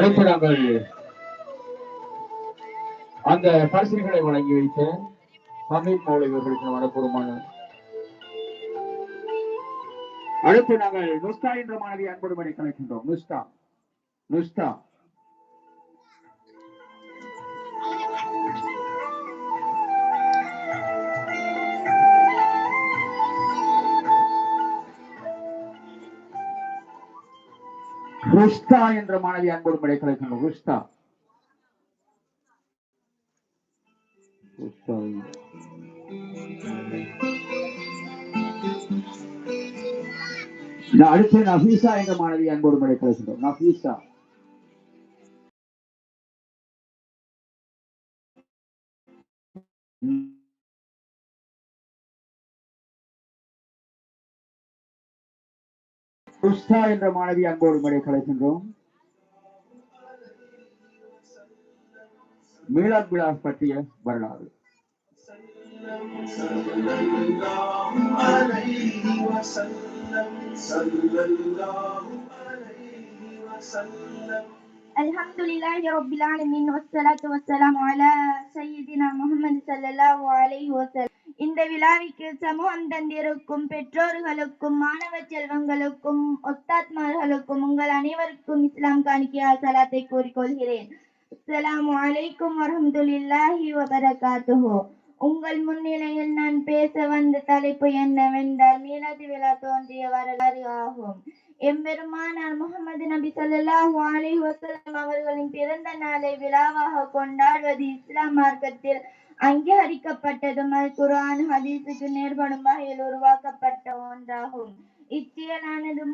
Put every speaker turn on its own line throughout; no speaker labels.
அடுத்து நாங்கள் அந்த பரிசுகளை வழங்கி வைத்த சமீப் மௌலிவர்களுக்கு மனப்பூர்வமான அடுத்து நாங்கள் நுஸ்தா என்ற மாணவி அன்போடு கலைக்கின்றோம் நுஸ்தா. நுஸ்தா. ருஷ்தா என்ற மாணவி அன்போடு மணி கலைக்கின்றோம் ருஷ்தா ருஷ்தா அடுத்து நஃபீசா என்ற மாணவி அன்போடு மணி கலைக்கின்றோம் நஃபீசா. Mm-hmm. ருஷ்தா என்ற மாணவி அன்போடு மணி கலைக்கின்றோம் மீளாத் விழாஸ் பற்றிய வரலாறு
عليه وسلم صلى الله عليه وسلم
الحمد لله رب العالمين والصلاة والسلام على سيدنا முகமது ஸல்லல்லாஹு அலைஹி வஸல்லம் இந்த விழாவிற்கு சமூகம் தந்திருக்கும் பெற்றோர்களுக்கும் மாணவ செல்வங்களுக்கும் ஒத்தாத்மார்களுக்கும் உங்கள் அனைவருக்கும் இஸ்லாம் காணிக்கையா சலாத்தை கூறிக்கொள்கிறேன். அஸ்லாம் வலைக்கும் வரமதுல்லாஹி வபரகாத்துஹோ. உங்கள் முன்னிலையில் நான் பேச வந்த தலைப்பு என்னவென்றால் மீலாது விழா தோன்றிய வரலாறு ஆகும். எம்பெருமானார் முகமது நபி சொல்லாஹு அலி வசலம் அவர்களின் பிறந்த நாளை விழாவாக கொண்டாடுவது இஸ்லாம் மார்க்கத்தில் அங்கீகரிக்கப்பட்டதும் அல் குரான் ஹதீஸுக்கு நேர்படும் வகையில் உருவாக்கப்பட்ட ஒன்றாகும். இச்செயலானது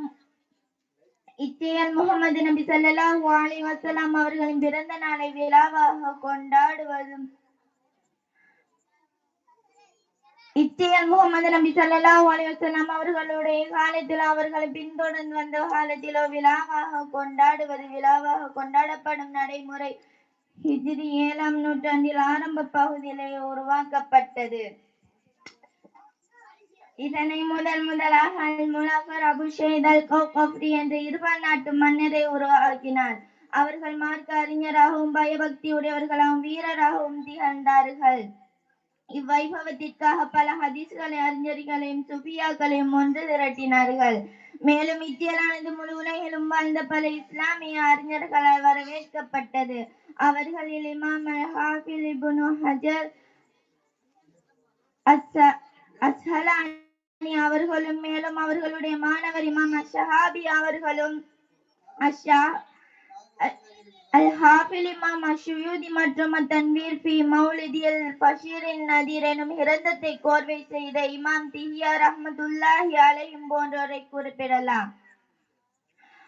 இச்செயல் முகமது நபி ஸல்லல்லாஹு அலி வசலாம் அவர்களின் பிறந்த நாளை விழாவாக கொண்டாடுவதும் இச்செயல் முகமது நபி ஸல்லல்லாஹு அலைஹி வஸல்லம் அவர்களுடைய காலத்தில் அவர்களை பின்தொடர்ந்து வந்த காலத்திலோ விழாவாக கொண்டாடுவது விழாவாக கொண்டாடப்படும் நடைமுறை ஹிஜ்ரி ஏழாம் நூற்றாண்டில் ஆரம்ப பகுதியிலே உருவாக்கப்பட்டது. இதனை முதல் முதலாக அல் முலாஃபர் அபு ஷெய்த் அல் கௌகஃப்ரி என்ற இருபால் நாட்டு மன்னரை உருவாக்கினார். அவர்கள் மார்க்க அறிஞராகவும் பயபக்தி உடையவர்களாகவும் வீரராகவும் திகழ்ந்தார்கள். இவ்வைபவத்திற்காக பல ஹதீஸ்களை அறிஞர்களையும் சுபியாக்களையும் ஒன்று திரட்டினார்கள். மேலும் இத்தியலானது முழு உலகிலும் வாழ்ந்த பல இஸ்லாமிய அறிஞர்களால் வரவேற்கப்பட்டது. அவர்களில் இமாம் அல் ஹாஃபில் இப்னு ஹஜர் அஸ்ஹலானி அவர்களும் மேலும் அவர்களுடைய மாணவர் இமாம் அஷஹாபி அவர்களும் அஷா அல் ஹாஃபில் இமாம் அஷுயூதி மற்றும் தன்வீர் ஃபி மௌலிதில் பஷீரின் நதீர் எனும் இரந்தத்தை கோர்வை செய்த இமாம் திஹியா ரஹ்மத்துல்லாஹி அலைஹிம் போன்றோரை குறிப்பிடலாம்.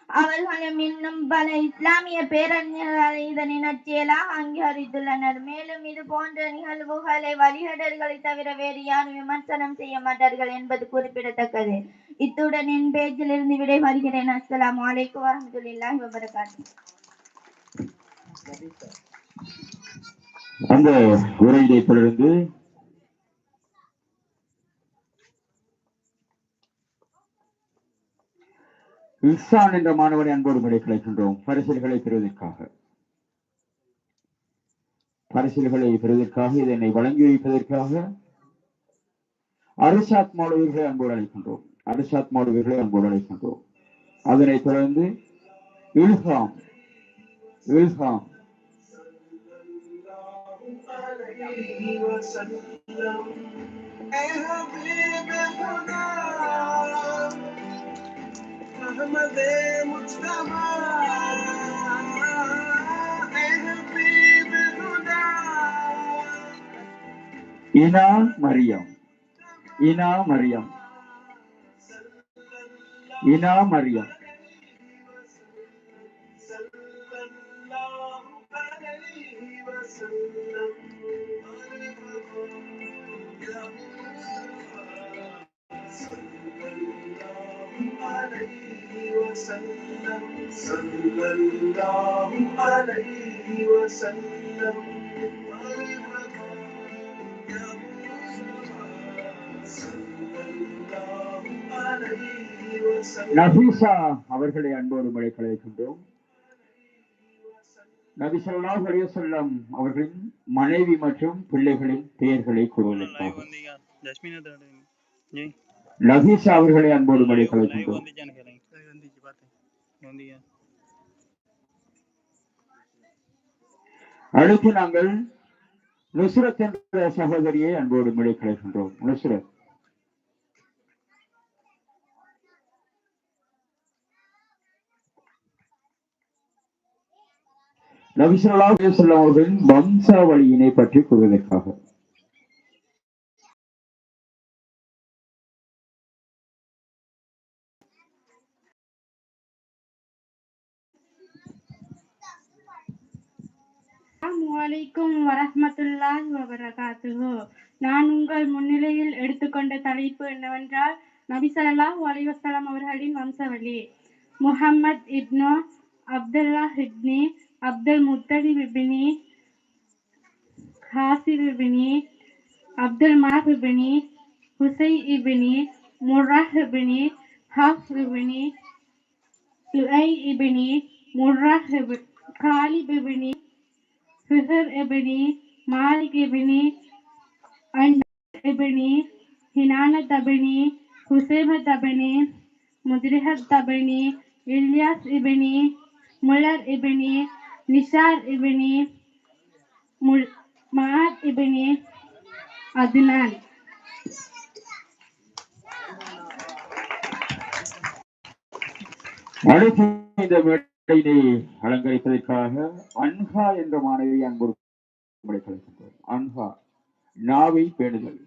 அவர்களும் இன்னும் பல இஸ்லாமிய பேரறிஞர்கள் இதனை நற்செயலாக அங்கீகரித்துள்ளனர். மேலும் இது போன்ற நிகழ்வுகளை வழிகடல்களை தவிர வேறு யாரும் விமர்சனம் செய்ய மாட்டார்கள் என்பது குறிப்பிடத்தக்கது. இத்துடன் என் பேச்சிலிருந்து வருகிறேன் அஸ்லாம் அலைக்கும் வரஹ்மத்துல்லாஹி வபரகாத்து
அந்த உரையிலே தொடர்ந்து இஸ்ஸான் என்ற மாணவனை அன்போடு விடை கிடைக்கின்றோம் பரிசல்களை பெறுவதற்காக. பரிசல்களை பெறுவதற்காக இதனை வழங்கி வைப்பதற்காக. அரிசாத் மாணவர்களை அன்போடு அழைக்கின்றோம். அனுசாத் மாணவர்களை அன்போடு அழைக்கின்றோம் அதனைத் தொடர்ந்து இல்ஹாம் இல்ஹாம். இனா மரியம் இனா மரியம்.
इना मरियम Thank you.
நபீசா அவர்களை அன்போடு மழை கலைக்கின்றோம் நபி ஸல்லல்லாஹு அவர்களின் மனைவி மற்றும் பிள்ளைகளின் பெயர்களை கூறுவதற்காக.
வந்தீங்க
அவர்களை அன்போடு மழை கலைக்கின்றோம் அடுத்து நாங்கள் நுசுரத் என்ற சகோதரியை அன்போடு மழை கலைக்கின்றோம் நுசுரத் நபிசுல்லா அலைஹி அவர்களின் வம்சாவளியினை பற்றி கூறுவதற்காக.
அஸ்ஸலாமுஅலைக்கும் வரஹ்மத்துல்லாஹி வபரகாத்துஹு. நான் உங்கள் முன்னிலையில் எடுத்துக்கொண்ட தலைப்பு என்னவென்றால் நபி ஸல்லல்லாஹு அவர்களின் வம்சவழி முஹம்மத் இப்னு அப்துல்லா ஹிப்னி அப்தல் முத்தலிப் இபினி ஹாசிப் இபினி அப்துல் மாப் இபினி ஹுசை இபினி முர்ரஹ் இபினி ஹாஃப் இபினி லுஐ இபினி முர்ரஹ் காலிப் இபினி ஃபிஹர் இபினி மாலிக் இபினி அண்ட் இபினி हिनान तबनी हुसैम तबनी मुदरहत तबनी इलियास इबनी मुलर इबनी நிசார் இபினி மஹாத் இபினி அதுனான்
அடுத்து இந்த மேடையினை அலங்கரிப்பதற்காக அன்ஹா என்ற மாணவியை அன்பு அன்ஹா நாவை பேடுதல்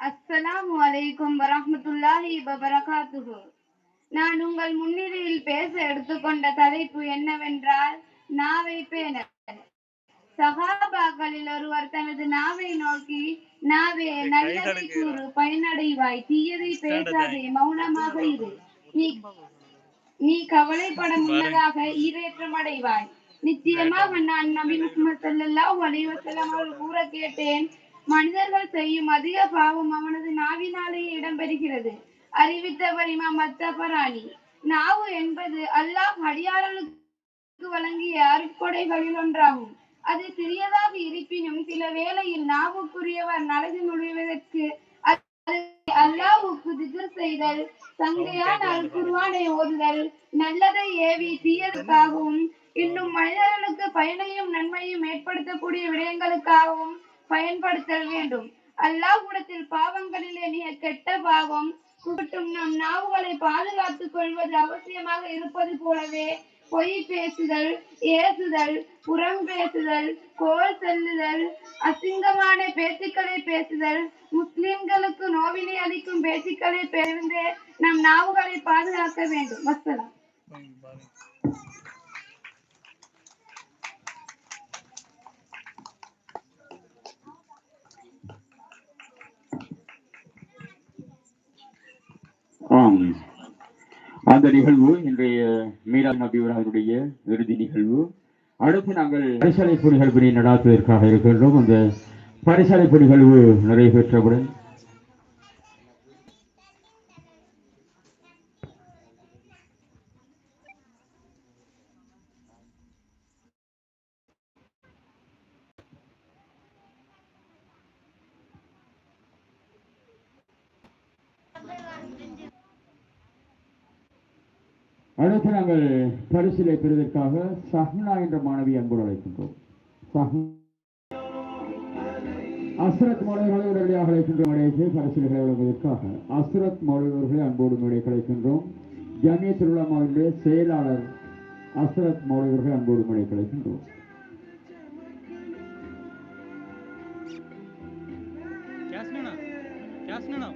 அஸ்ஸலாமு அலைக்கும் வரஹ்மத்துல்லாஹி வபரகாத்துஹு. நான் உங்கள் முன்னிலையில் பேச எடுத்துக்கொண்ட தலைப்பு என்னவென்றால் நாவை பேணல். சகாபாக்களில் ஒருவர் தனது நாவை நோக்கி நாவே நல்லதை கூறு பயனடைவாய் தீயதை பேசாதே மௌனமாக இரு. நீ நீ கவலைப்பட முன்னதாக ஈரேற்றம் அடைவாய். நிச்சயமாக நான் நபி முகமது ஸல்லல்லாஹு அலைஹி வஸல்லம் அவர்கள் கூற கேட்டேன் மனிதர்கள் செய்யும் அதிக பாவம் அவனது நாவினாலேயே இடம்பெறுகிறது. அறிவித்தவர் இமாம் அத்தபராணி நாவு என்பது அல்லாஹ் அடியார்களுக்கு வழங்கிய அருட்கொடைகளில் ஒன்றாகும். அது சிறியதாக இருப்பினும் சில வேளையில் நாவுக்குரியவர் நலகு நுழைவதற்கு அது அல்லாஹ்வுக்கு திக்ர் செய்தல் சங்கையான அல் குர்ஆனை ஓதுதல் நல்லதை ஏவி தீயதற்காகவும் இன்னும் மனிதர்களுக்கு பயனையும் நன்மையும் ஏற்படுத்தக்கூடிய விடயங்களுக்காகவும் பயன்படுத்தல் வேண்டும். அல்லாஹ்விடத்தில் பாவங்களிலே மிக கெட்ட பாவம் கூட்டும் நம் நாவுகளை பாதுகாத்துக் கொள்வது அவசியமாக இருப்பது போலவே பொய் பேசுதல் ஏசுதல் புறம் பேசுதல் கோல் செல்லுதல் அசிங்கமான பேச்சுக்களை பேசுதல் முஸ்லிம்களுக்கு நோவினை அளிக்கும் பேச்சுக்களை பேருந்து நம் நாவுகளை பாதுகாக்க வேண்டும். வசலாம்
அந்த நிகழ்வு இன்றைய மீரான் நபிவராருடைய இறுதி நிகழ்வு. அடுத்து நாங்கள் பரிசளிப்பு நிகழ்வினை நடாத்துவதற்காக இருக்கின்றோம். அந்த பரிசளிப்பு நிகழ்வு நிறைவேற்றவுடன் அடுத்து நாங்கள் பரிசிலை பெறுவதற்காக சஹ்னா என்ற மாணவி அன்போடு அழைக்கின்றோம். அஸ்ரத் மௌலவர்களை உடனடியாக அழைக்கின்றோம். அழைத்து பரிசில்களை வழங்குவதற்காக அஸ்ரத் மாணவர்களை அன்போடு மேடை கிடைக்கின்றோம் ஜமிய திருவிழாமாவினுடைய செயலாளர் அஸ்ரத் மௌலவர்கள் அன்போடு மேடை அழைக்கின்றோம்.
கேஸ்னா கேஸ்னா